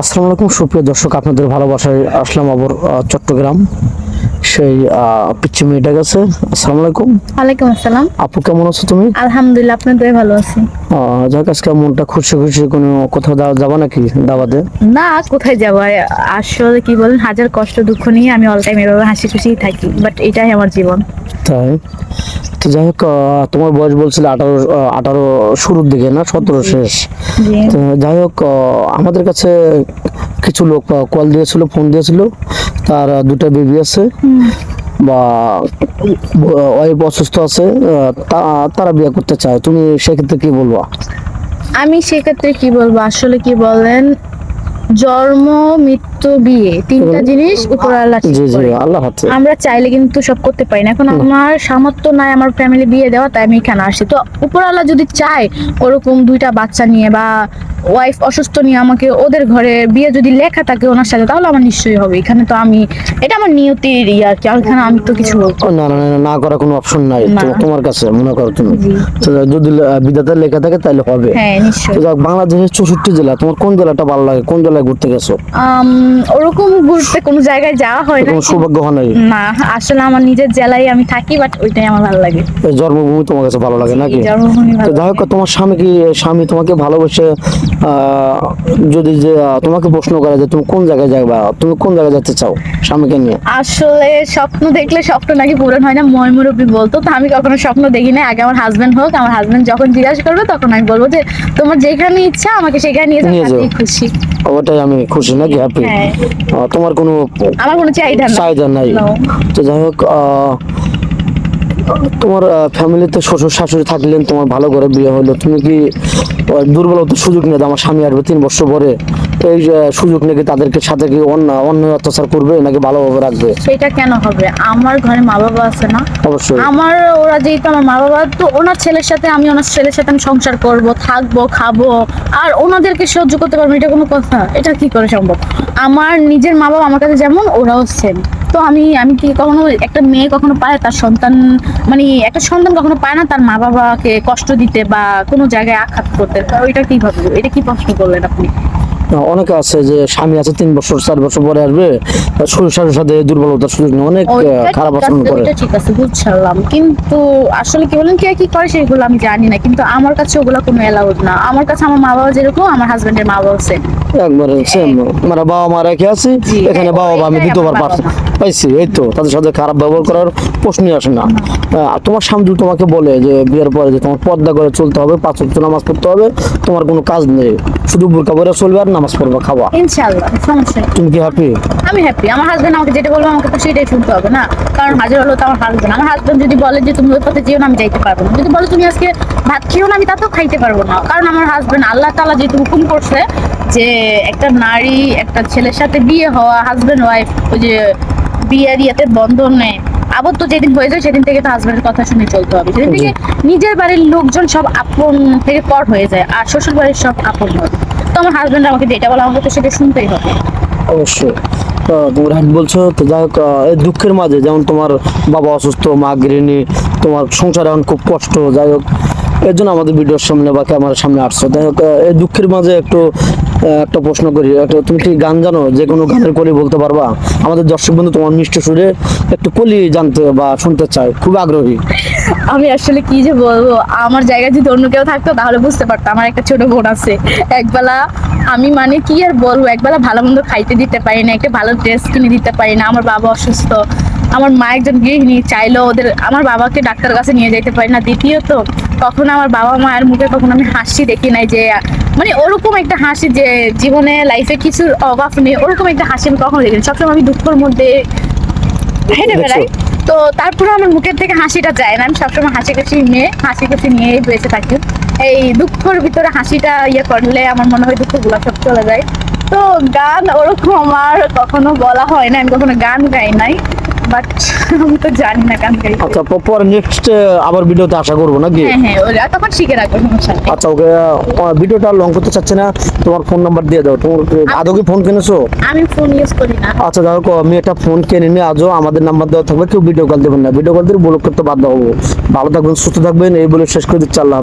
আসসালামু আলাইকুম সুপ্রিয় দর্শক আপনাদের ভালোবাসায় আসলাম আবার চট্টগ্রাম। সেই পিচ্ছি মেয়েটা গেছে। আসসালামু আলাইকুম। ওয়ালাইকুম আসসালাম। আপু কেমন আছো তুমি? আলহামদুলিল্লাহ আপনার দয়ে ভালো আছি। যাক আজকে মনটা খুশি খুশি কোনো কোথাও যাবা নাকি দাওয়াতে না কোথায় যাব? আসলে কি বলেন হাজার কষ্ট দুঃখ নিয়ে আমি অল টাইম এভাবে হাসি খুশিই থাকি বাট এটাই আমার জীবন। তাই? তো যাই হোক তোমার বয়স বলছিল আঠারো আঠারো শুরুর দিকে না? সতেরো শেষ। তো যাই হোক আমাদের কাছে কিছু লোক কল দিয়েছিল ফোন দিয়েছিল। তার দুটো বেবি আছে। বা ওয়াইফ অসুস্থ আছে তারা বিয়ে করতে চায়। তুমি সেক্ষেত্রে কি বলব? আমি সেক্ষেত্রে কি বলব? আসলে কি বলেন জন্ম মৃত্যু বিয়ে তিনটা জিনিস উপরওয়ালা আমরা চাইলে কিন্তু সব করতে পারি না। এখন আমার সামর্থ্য নাই আমার ফ্যামিলি বিয়ে দেওয়া তাই আমি এখানে আসি। তো উপরওয়ালা যদি চায় ওরকম দুইটা বাচ্চা নিয়ে বা ওয়াইফ অসুস্থ নিয়ে আমাকে ওদের ঘরে বিয়ে যদি লেখা থাকে ওনার সাথে তাহলে আমার নিশ্চয়ই হবে। এখানে তো আমি এটা আমার নিয়তির ইয়ে আর কি এখানে আমি তো কিছু না না না, না করার কোনো অপশন নাই। তোমার কাছে মনে করো তুমি। যদি বিধাতা লেখা থাকে তাহলে হবে। হ্যাঁ নিশ্চয়ই। বাংলাদেশের চৌষট্টি জেলা তোমার কোন জেলাটা ভালো লাগে? কোন জেলায় ঘুরতে গেছো? ওরকম ঘুরতে কোনো জায়গায় যাওয়া হয় না সৌভাগ্য হয় না আসলে আমার নিজের জেলায় আমি থাকি বাট ওইটাই আমার ভালো লাগে। জন্মভূমি তোমার কাছে ভালো লাগে নাকি? জন্মভূমি যাই হোক তোমার স্বামী কি স্বামী তোমাকে ভালোবেসে যদি যে তোমাকে প্রশ্ন করে যে তুমি কোন জায়গায় যাবা তুমি কোন জায়গায় যেতে চাও স্বামীকে নিয়ে? আসলে স্বপ্ন দেখলে স্বপ্ন নাকি পূরণ হয় না ময় মুরব্বী বলতো। তো আমি কখনো স্বপ্ন দেখি না আগে আমার হাজবেন্ড হোক আমার হাজবেন্ড যখন জিজ্ঞাসা করবে তখন আমি বলব যে তোমার যেখানে ইচ্ছা আমাকে সেখানে নিয়ে যাও খুশি। ওটাই আমি খুশি নাকি হ্যাপি হ্যাঁ। তোমার কোনো আমার কোনো চাহিদা চাহিদা নাই? তো যাই হোক তোমার ফ্যামিলিতে শ্বশুর শাশুড়ি থাকলেন, তোমার ভালো করে বিয়ে হলো। তুমি কি দুর্বলতার সুযোগ নিয়ে আমার স্বামী আসবে তিন বছর পরে? এই যে সুযোগ নিয়ে কি তাদেরকে সাথে কি অন্য অন্য অত্যাচার করবে নাকি ভালোভাবে রাখবে? সেটা কেন হবে? আমার ঘরে মা বাবা আছে না। অবশ্যই। আমার ওরা যেহেতু আমার মা বাবা তো ওনার ছেলের সাথে আমি ওনার ছেলের সাথে আমি সংসার করব থাকব খাব। আর ওনাদেরকে সহ্য করতে পারব এটা কোনো কথা। এটা কি করে সম্ভব? আমার নিজের মা বাবা আমার কাছে যেমন ওরাও সেম তো আমি আমি কি কখনো একটা মেয়ে কখনো পায় তার সন্তান মানে একটা সন্তান কখনো পায় না তার মা বাবাকে কষ্ট দিতে বা কোনো জায়গায় আঘাত করতে? ওইটা কি ভাববো? এটা কি প্রশ্ন করলেন আপনি? অনেকে আছে যে স্বামী আছে তিন বছর চার বছর পরে আসবে শরীর সাথে দুর্বলতার সুযোগ নিয়ে অনেক খারাপ আচরণ করে। ঠিক আছে বুঝছালাম। কিন্তু আসলে কি বলেন কে কি করে সেগুলো আমি জানি না কিন্তু আমার কাছে ওগুলো কোনো এলাউড না। আমার কাছে আমার মা বাবা যেরকম আমার হাজবেন্ডের মা বাবা সেম একবারে সেম মানে বাবা মা রেখে আছি এখানে বাবা মা আমি দ্বিতীয়বার পাইছি এই তো তাদের সাথে খারাপ ব্যবহার করার প্রশ্নই আসে না। তোমার স্বামী তোমাকে বলে যে বিয়ের পরে যে তোমার পর্দা করে চলতে হবে পাঁচ ওয়াক্ত নামাজ পড়তে হবে তোমার কোনো কাজ নেই। শুধু বোরকা পরে চলবে আর নামাজ পড়বে খাওয়া। ইনশাআল্লাহ সমস্যা তুমি কি হ্যাপি আমি হ্যাপি আমার হাজবেন্ড আমাকে যেটা বলব আমাকে তো সেটাই শুনতে হবে না। কারণ হাজার হলো তো আমার হাজবেন্ড আমার হাজবেন্ড যদি বলে যে তুমি ওই পথে যেও না আমি যাইতে পারব না। যদি বলে তুমি আজকে ভাত খেও না আমি তাতেও খাইতে পারব না। কারণ আমার হাজবেন্ড আল্লাহ তালা যেহেতু হুকুম করছে যে একটা নারী, একটা ছেলের সাথে বিয়ে হওয়া হাজবেন্ড ওয়াইফ ওই যে বিয়ের ইয়েতে বন্ধনে আবদ্ধ যেদিন হয়ে যায়, সেদিন থেকে তো হাজবেন্ডের কথা শুনে চলতে হবে। সেদিন থেকে নিজের বাড়ির লোকজন সব আপন থেকে পর হয়ে যায়, আর শ্বশুর বাড়ির সব আপন হয় তো আমার হাজবেন্ড আমাকে যেটা বলে, আমাকে তো সেটা শুনতেই হবে। অবশ্যই। তো রাইট বলছো, তো যাই হোক দুঃখের মাঝে যেমন তোমার বাবা অসুস্থ, মা গৃহিণী, তোমার সংসার এখন খুব কষ্ট, যাই হোক এর জন্য আমাদের ভিডিওর সামনে বা ক্যামেরার সামনে আসছো। হোক এই দুঃখের মাঝে একটু একটা প্রশ্ন করি। একটা, তুমি কি গান জানো? যে কোনো গানের কলি বলতে পারবা? আমাদের দর্শক বন্ধু তোমার মিষ্টি সুরে একটু কলি জানতে বা শুনতে চায়। খুব আগ্রহী। আমি আসলে কি যে বলব? আমার জায়গায় যদি অন্য কেউ থাকতো, তাহলে বুঝতে পারতাম। আমার একটা ছোট বোন আছে। একবেলা আমি মানে কি আর বলব? একবেলা ভালো মন্দ খাইতে দিতে পারি না, একটা ভালো ড্রেস কিনে দিতে পারি না। আমার বাবা অসুস্থ। আমার মা একজন গৃহিণী চাইলো ওদের, আমার বাবাকে ডাক্তার কাছে নিয়ে যেতে পারি না। দ্বিতীয়ত কখনো আমার বাবা মায়ের মুখে কখনো আমি হাসি দেখি নাই যে মানে ওরকম একটা হাসি যে জীবনে লাইফে কিছুর অভাব নেই ওরকম একটা হাসি আমি কখনো দেখিনি। সবসময় আমি দুঃখের মধ্যে হেঁটে? বেড়াই। তো তারপরে আমার মুখের থেকে হাসিটা যায় না। আমি সবসময় হাসি খুশি নিয়ে হাসি খুশি নিয়েই বেঁচে থাকি। এই দুঃখের ভিতরে হাসিটা ইয়ে করলে আমার মনে হয় দুঃখগুলো সব চলে যায়। তো গান ওরকম আমার কখনো বলা হয় না। আমি কখনো গান গাই নাই। বাট আমি তো জানি না গান গাই আচ্ছা নেক্সট আবার ভিডিওতে আশা করব নাকি? হ্যাঁ হ্যাঁ ওরা তখন শিখে রাখব সমস্যা নেই। আচ্ছা ওকে ভিডিওটা লং করতে চাচ্ছে না তোমার ফোন নাম্বার দিয়ে দাও। তোমার আদৌ কি ফোন কিনেছো? আমি ফোন ইউজ করি না। আচ্ছা দেখো আমি একটা ফোন কিনে নিয়ে আজও আমাদের নাম্বার দেওয়া থাকবে কেউ ভিডিও কল দেবেন না। ভিডিও কল দিয়ে ব্লক করতে বাধ্য হব। ভালো থাকবেন সুস্থ থাকবেন এই বলে শেষ করে দিচ্ছি আল্লাহ।